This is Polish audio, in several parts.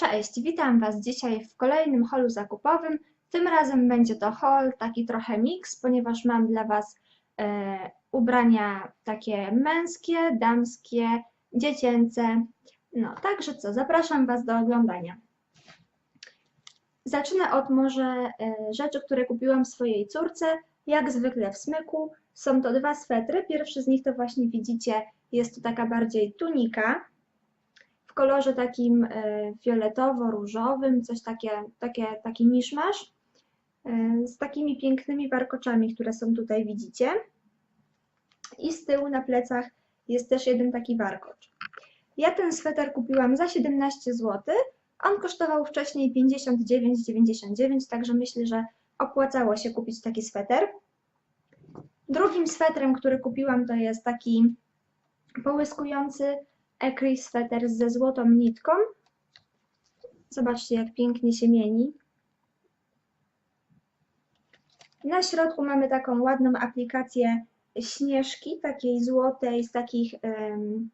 Cześć, witam Was dzisiaj w kolejnym holu zakupowym. Tym razem będzie to haul taki trochę mix, ponieważ mam dla Was e, ubrania takie męskie, damskie, dziecięce. No, także co, zapraszam Was do oglądania. Zacznę od może e, rzeczy, które kupiłam swojej córce, jak zwykle w smyku. Są to dwa swetry. Pierwszy z nich to właśnie widzicie, jest to taka bardziej tunika w kolorze takim e, fioletowo-różowym, coś takie, takie, taki miszmasz, e, z takimi pięknymi warkoczami, które są tutaj widzicie. I z tyłu na plecach jest też jeden taki warkocz. Ja ten sweter kupiłam za 17 zł. On kosztował wcześniej 59,99, także myślę, że opłacało się kupić taki sweter. Drugim swetrem, który kupiłam, to jest taki połyskujący Ecri sweter ze złotą nitką. Zobaczcie, jak pięknie się mieni. Na środku mamy taką ładną aplikację śnieżki, takiej złotej, z takich, um,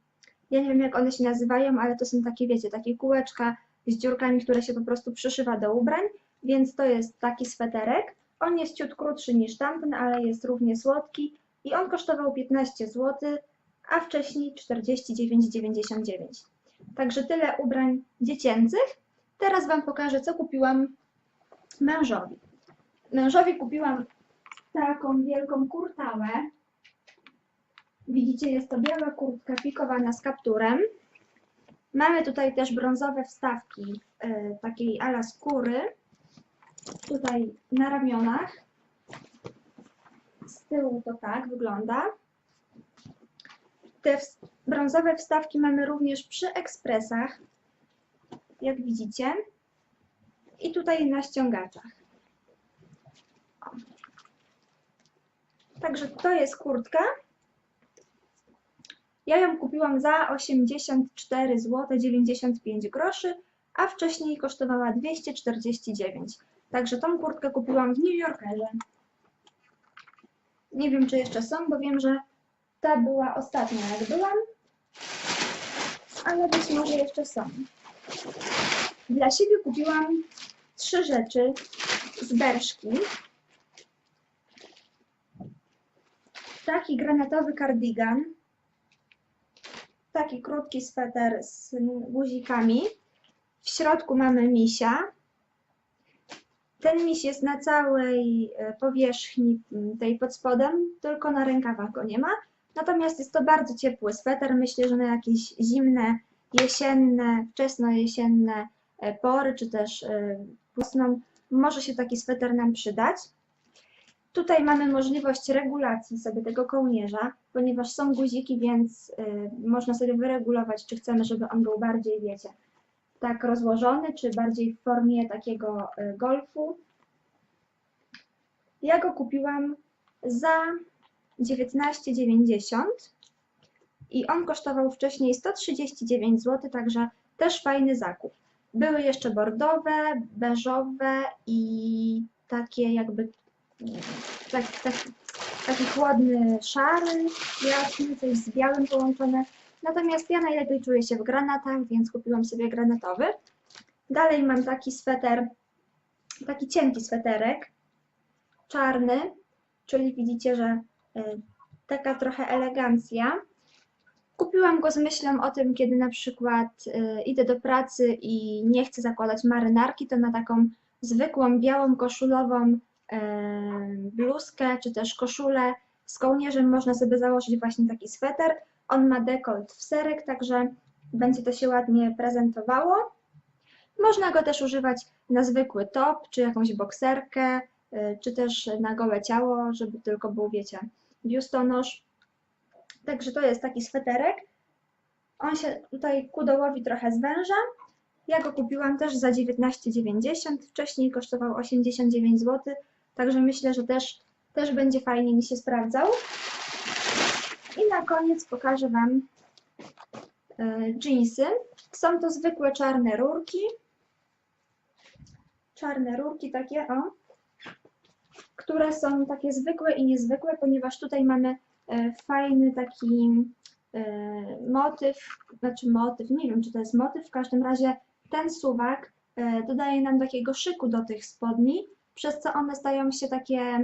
ja nie wiem jak one się nazywają, ale to są takie, wiecie, takie kółeczka z dziurkami, które się po prostu przyszywa do ubrań, więc to jest taki sweterek. On jest ciut krótszy niż tamten, ale jest równie słodki i on kosztował 15 zł, a wcześniej 49,99. Także tyle ubrań dziecięcych. Teraz Wam pokażę, co kupiłam mężowi. Mężowi kupiłam taką wielką kurtałę. Widzicie, jest to biała kurtka pikowana z kapturem. Mamy tutaj też brązowe wstawki y, takiej ala skóry. Tutaj na ramionach. Z tyłu to tak wygląda. Te brązowe wstawki mamy również przy ekspresach, jak widzicie. I tutaj na ściągaczach. O. Także to jest kurtka. Ja ją kupiłam za 84 zł 95 groszy, a wcześniej kosztowała 249. Także tą kurtkę kupiłam w New Yorkerze. Nie wiem, czy jeszcze są, bo wiem, że ta była ostatnia, jak byłam, ale być może jeszcze są. Dla siebie kupiłam trzy rzeczy z Berszki. Taki granatowy kardigan, taki krótki sweter z guzikami. W środku mamy misia. Ten miś jest na całej powierzchni tej pod spodem, tylko na rękawach go nie ma. Natomiast jest to bardzo ciepły sweter. Myślę, że na jakieś zimne, jesienne, wczesno-jesienne e, pory, czy też e, wiosną może się taki sweter nam przydać. Tutaj mamy możliwość regulacji sobie tego kołnierza, ponieważ są guziki, więc y, można sobie wyregulować, czy chcemy, żeby on był bardziej, wiecie, tak rozłożony, czy bardziej w formie takiego golfu. Ja go kupiłam za 19,90 i on kosztował wcześniej 139 zł, także też fajny zakup. Były jeszcze bordowe, beżowe i takie jakby tak, tak, taki chłodny szary, jasny, coś z białym połączone. Natomiast ja najlepiej czuję się w granatach, więc kupiłam sobie granatowy. Dalej mam taki sweter, taki cienki sweterek, czarny, czyli widzicie, że taka trochę elegancja. Kupiłam go z myślą o tym, kiedy na przykład y, idę do pracy i nie chcę zakładać marynarki, to na taką zwykłą białą koszulową y, bluzkę czy też koszulę z kołnierzem można sobie założyć właśnie taki sweter. On ma dekolt w serek, także będzie to się ładnie prezentowało. Można go też używać na zwykły top, czy jakąś bokserkę, y, czy też na gołe ciało, żeby tylko był, wiecie, biustonosz. Także to jest taki sweterek. On się tutaj ku dołowi trochę zwęża. Ja go kupiłam też za 19,90. Wcześniej kosztował 89 zł. Także myślę, że też, też będzie fajnie mi się sprawdzał. I na koniec pokażę Wam jeansy. Są to zwykłe czarne rurki. Czarne rurki takie, o. Które są takie zwykłe i niezwykłe, ponieważ tutaj mamy E, fajny taki e, motyw, znaczy motyw, nie wiem czy to jest motyw, w każdym razie ten suwak e, dodaje nam takiego szyku do tych spodni, przez co one stają się takie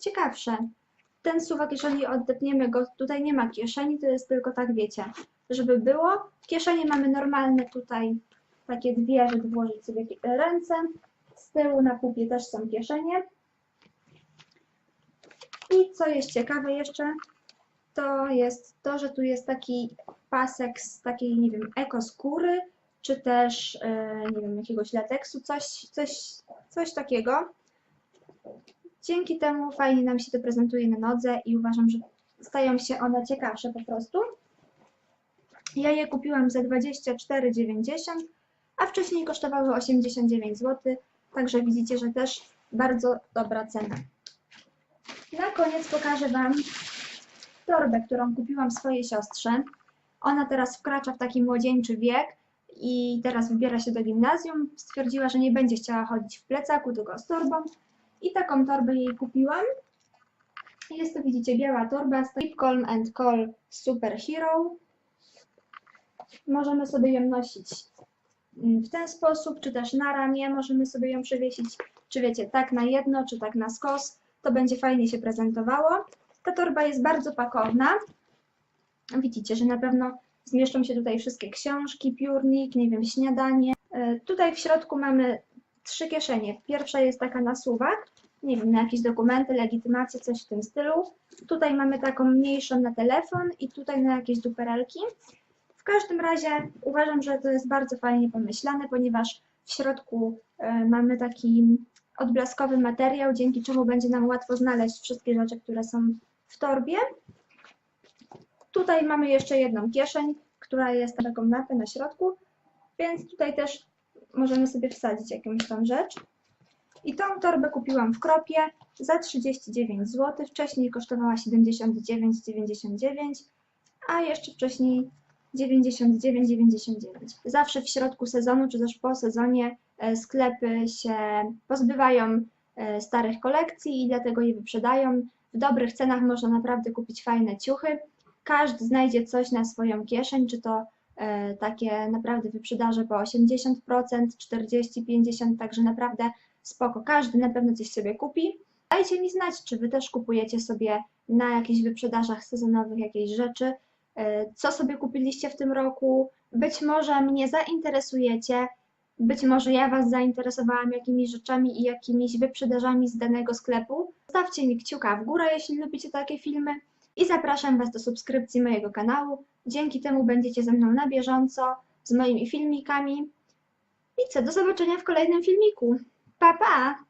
ciekawsze. Ten suwak, jeżeli odepniemy go, tutaj nie ma kieszeni, to jest tylko tak, wiecie, żeby było. Kieszenie mamy normalne tutaj, takie dwie, żeby włożyć sobie ręce. Z tyłu na pupie też są kieszenie. I co jest ciekawe jeszcze, to jest to, że tu jest taki pasek z takiej, nie wiem, ekoskóry, czy też, e, nie wiem, jakiegoś lateksu, coś, coś, coś takiego. Dzięki temu fajnie nam się to prezentuje na nodze i uważam, że stają się one ciekawsze po prostu. Ja je kupiłam za 24,90, a wcześniej kosztowały 89 zł, także widzicie, że też bardzo dobra cena. Na koniec pokażę Wam torbę, którą kupiłam swojej siostrze. Ona teraz wkracza w taki młodzieńczy wiek i teraz wybiera się do gimnazjum. Stwierdziła, że nie będzie chciała chodzić w plecaku, tylko z torbą. I taką torbę jej kupiłam. Jest to, widzicie, biała torba z and Call Super Hero. Możemy sobie ją nosić w ten sposób, czy też na ramię. Możemy sobie ją przywiesić, czy wiecie, tak na jedno, czy tak na skos. To będzie fajnie się prezentowało. Ta torba jest bardzo pakowna. Widzicie, że na pewno zmieszczą się tutaj wszystkie książki, piórnik, nie wiem, śniadanie. E, Tutaj w środku mamy trzy kieszenie. Pierwsza jest taka na suwak, nie wiem, na jakieś dokumenty, legitymacje, coś w tym stylu. Tutaj mamy taką mniejszą na telefon i tutaj na jakieś duperelki. W każdym razie uważam, że to jest bardzo fajnie pomyślane, ponieważ w środku e, mamy taki odblaskowy materiał, dzięki czemu będzie nam łatwo znaleźć wszystkie rzeczy, które są w torbie. Tutaj mamy jeszcze jedną kieszeń, która jest taką mapę na środku, więc tutaj też możemy sobie wsadzić jakąś tam rzecz. I tą torbę kupiłam w Kropie za 39 zł. Wcześniej kosztowała 79,99, a jeszcze wcześniej 99,99. Zawsze w środku sezonu, czy też po sezonie e, sklepy się pozbywają e, starych kolekcji i dlatego je wyprzedają. W dobrych cenach można naprawdę kupić fajne ciuchy. Każdy znajdzie coś na swoją kieszeń, czy to e, takie naprawdę wyprzedaże po 80%, 40%, 50%, także naprawdę spoko. Każdy na pewno coś sobie kupi. Dajcie mi znać, czy Wy też kupujecie sobie na jakichś wyprzedażach sezonowych jakieś rzeczy, co sobie kupiliście w tym roku. Być może mnie zainteresujecie, być może ja Was zainteresowałam jakimiś rzeczami i jakimiś wyprzedażami z danego sklepu. Stawcie mi kciuka w górę, jeśli lubicie takie filmy i zapraszam Was do subskrypcji mojego kanału. Dzięki temu będziecie ze mną na bieżąco z moimi filmikami. I co, do zobaczenia w kolejnym filmiku. Pa, pa!